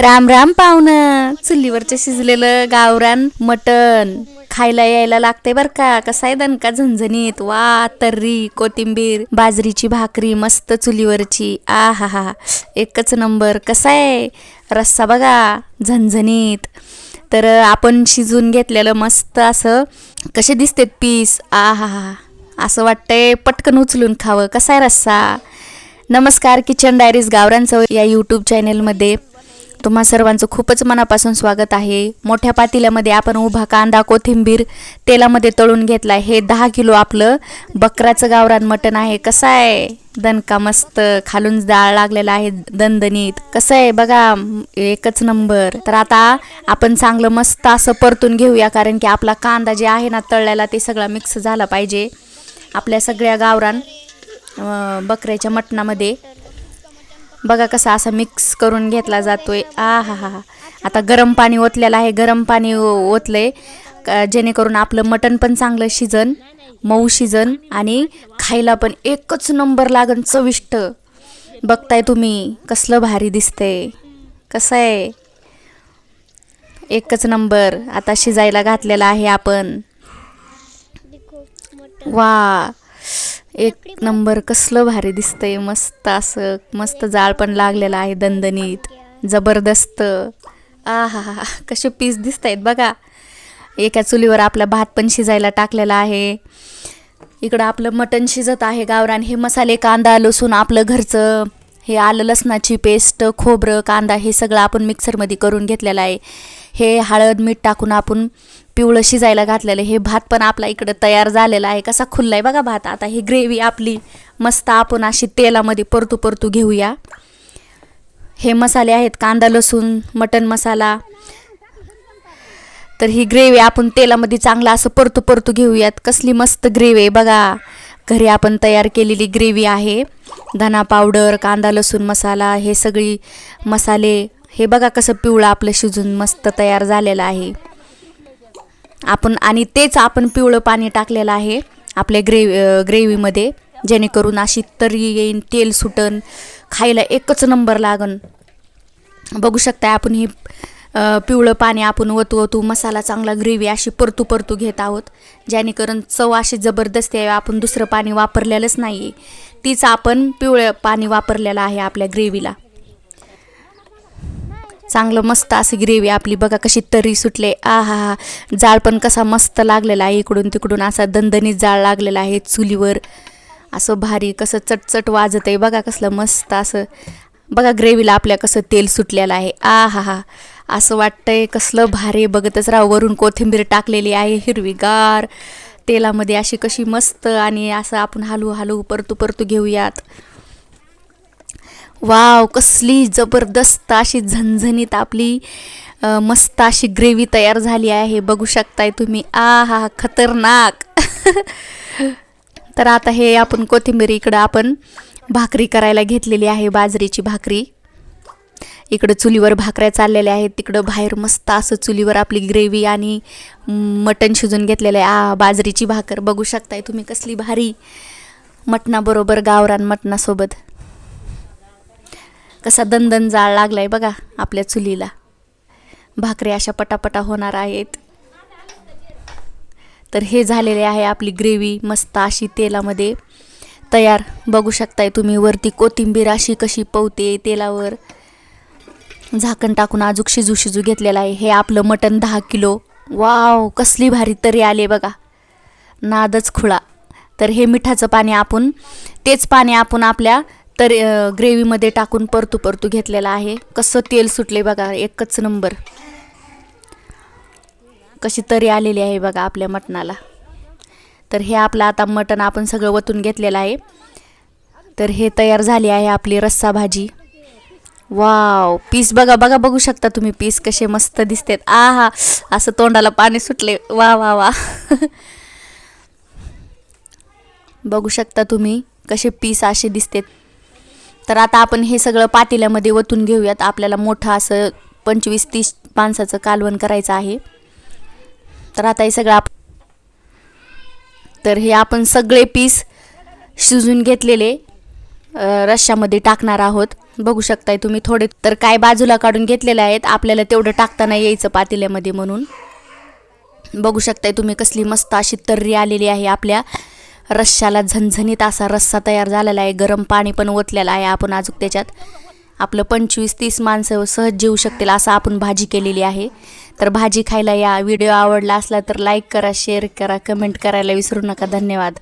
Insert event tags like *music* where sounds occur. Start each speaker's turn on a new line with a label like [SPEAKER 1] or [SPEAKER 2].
[SPEAKER 1] राम राम पाहुणं. चुलीवरचं शिजलेलं गावरान मटण. खायला यायला लागते बर का. कसा आहे दणका झणझणीत. वा तर्री कोथिंबीर बाजरीची भाकरी मस्त चुलीवरची. आ हा हा एकच नंबर. कसा आहे? रस्सा बघा. झणझणीत. तर आपण शिजून घेतलेलं मस्त असं कसे दिसतेत पीस. आ हा हा असं वाटतंय पटकन उचलून खावं. कसा आहे रस्सा? नमस्कार किचन डायरीज गावरांचं या यूट्यूब चॅनेलमध्ये तुम्हा सर्वांचं खूपच मनापासून स्वागत आहे. मोठ्या पातेल्यामध्ये आपण उभा कांदा कोथिंबीर तेलामध्ये तळून घेतला हे दहा किलो आपलं बकराचं गावरान मटण आहे. कसं आहे? दणका मस्त खालून डाळ लागलेला आहे दणदणीत. कसं आहे बघा एकच नंबर. तर आता आपण चांगलं मस्त असं परतून घेऊया कारण की आपला कांदा जे आहे ना तळलेला ते सगळा मिक्स झाला पाहिजे. आपल्या सगळ्या गावरान बकऱ्याच्या मटणामध्ये. बघा कसा असा मिक्स करून घेतला जातोय. आ हा हा हा. आता गरम पाणी ओतलेलं आहे. गरम पाणी ओ- ओतलंय. क- जेणेकरून आपलं मटण पण चांगलं शिजन मऊ शिजन आणि खायला पण एकच नंबर लागन चविष्ट. बघताय तुम्ही कसलं भारी दिसतंय. कसं आहे? एकच नंबर. आता शिजायला घातलेला आहे आपण. वा. एक नंबर कसलं भारी दिसतंय मस्त असं मस्त जाळ पण लागलेलं आहे दणदणीत जबरदस्त. आ हा हा कसे पीस दिसत आहेत बघा. एका चुलीवर आपला भात पण शिजायला टाकलेला आहे. इकडं आपलं मटण शिजत आहे गावरान. हे मसाले कांदा लसूण आपलं घरचं. हे आलं लसणाची पेस्ट खोबरं कांदा हे सगळं आपण मिक्सरमध्ये करून घेतलेलं आहे. हे हळद मीठ टाकून आपण पिवळं शिजायला घातलेलं हे भात पण आपला इकडं तयार झालेला आहे. कसा खुल्ला आहे बघा भात. आता ही ग्रेव्ही आपली मस्त आपण अशी तेलामध्ये परतू परतू घेऊया. हे मसाले आहेत कांदा लसूण मटन मसाला. तर ही ग्रेव्ही आपण तेलामध्ये चांगला असं परतू परतू घेऊयात. कसली मस्त ग्रेव्ही आहे बघा. घरी आपण तयार केलेली ग्रेव्ही आहे. धना पावडर कांदा लसूण मसाला हे सगळी मसाले. हे बघा कसं पिवळं आपलं शिजून मस्त तयार झालेलं आहे. आपण आणि तेच आपण पिवळं पाणी टाकलेलं आहे आपल्या ग्रेव ग्रेव्हीमध्ये जेणेकरून अशी तरी येईन तेल सुटन खायला एकच नंबर लागन. बघू शकताय आपण ही पिवळं पाणी आपण ओतू ओतू मसाला चांगला ग्रेव्ही अशी परतू परतू घेत आहोत. जेणेकरून चव अशी जबरदस्त आहे आपण दुसरं पाणी वापरलेलंच नाही आहे तीच आपण पिवळं पाणी वापरलेलं आहे आपल्या ग्रेव्हीला. चांगलं मस्त अशी ग्रेव्ही आपली. बघा कशी तरी सुटले. आ हा. हा जाळ पण कसा मस्त लागलेला आहे इकडून तिकडून. असा दणदणीत जाळ लागलेला आहे चुलीवर. असं भारी कसं चटचट वाजत आहे. बघा कसलं मस्त असं. बघा ग्रेव्हीला आपल्या कसं तेल सुटलेलं आहे. आ हा. हा असं वाटतंय कसलं भारी बघतच राव वरून कोथिंबीर टाकलेली आहे हिरवीगार. तेलामध्ये अशी कशी मस्त आणि असं आपण हलवू हलवू परतू परतू घेऊयात. वाव कसली जबरदस्त अशी झणझणीत आपली मस्त अशी ग्रेव्ही तयार झाली आहे. बघू शकताय तुम्ही. आ हा हा, खतरनाक. *laughs* तर आता हे आपण कोथिंबीर इकडं आपण भाकरी करायला घेतलेली आहे बाजरीची भाकरी. इकडं चुलीवर भाकऱ्या चाललेल्या आहेत. तिकडं बाहेर मस्त असं चुलीवर आपली ग्रेव्ही आणि मटण शिजून घेतलेलं आहे. आ बाजरीची भाकर. बघू शकताय तुम्ही कसली भारी. मटणाबरोबर गावरान मटणासोबत. कसा दणदण जाळ लागलाय बघा आपल्या चुलीला. भाकरी अशा पटापटा होणार आहेत. तर हे झालेले आहे आपली ग्रेव्ही मस्त अशी तेलामध्ये तयार. बघू शकताय तुम्ही वरती कोथिंबीर अशी कशी पवते तेलावर. झाकण टाकून अजूक शिजू शिजू घेतलेलं आहे. हे आपलं मटण दहा किलो. वाव कसली भारी तरी आले बघा. नादच खुळा. तर हे मिठाचं पाणी आपण तेच पाणी आपण आपल्या तर ग्रेव्हीमध्ये टाकून परतू परतू घेतलेलं आहे. कसं तेल सुटले बघा एकच नंबर. कशी तरी आलेली आहे बघा आपल्या मटणाला. तर हे आपलं आता मटण आपण सगळं वतून घेतलेलं आहे. तर हे तयार झाली आहे आपली रस्सा भाजी. वाव पीस बघा बघा बघू शकता तुम्ही पीस कसे मस्त दिसतात. आ हा असं तोंडाला पाणी सुटले वा वा वा. *laughs* बघू शकता तुम्ही कसे पीस असे दिसतात. तर आता आपण हे सगळं पातेल्यामध्ये ओतून घेऊयात. आपल्याला मोठं असं पंचवीस तीस माणसाचं कालवण करायचं आहे. तर आता हे सगळं आप तर हे आपण सगळे पीस शिजून घेतलेले रश्श्यामध्ये टाकणार आहोत. बघू शकताय तुम्ही थोडे तर काय बाजूला काढून घेतलेले आहेत आपल्याला तेवढं टाकताना यायचं पातेल्यामध्ये म्हणून. बघू शकताय तुम्ही कसली मस्त अशी तर्री आलेली आहे आपल्या. रश्श्याला झणझणीत असा रस्सा तयार झालेला आहे. गरम पाणी पण ओतलेलं आहे आपण अजून त्याच्यात. आपलं पंचवीस तीस माणसं सहज जेवू शकतील असं आपण भाजी केलेली आहे. तर भाजी खायला या व्हिडिओ आवडला असला तर लाईक करा शेअर करा कमेंट करायला विसरू नका. धन्यवाद.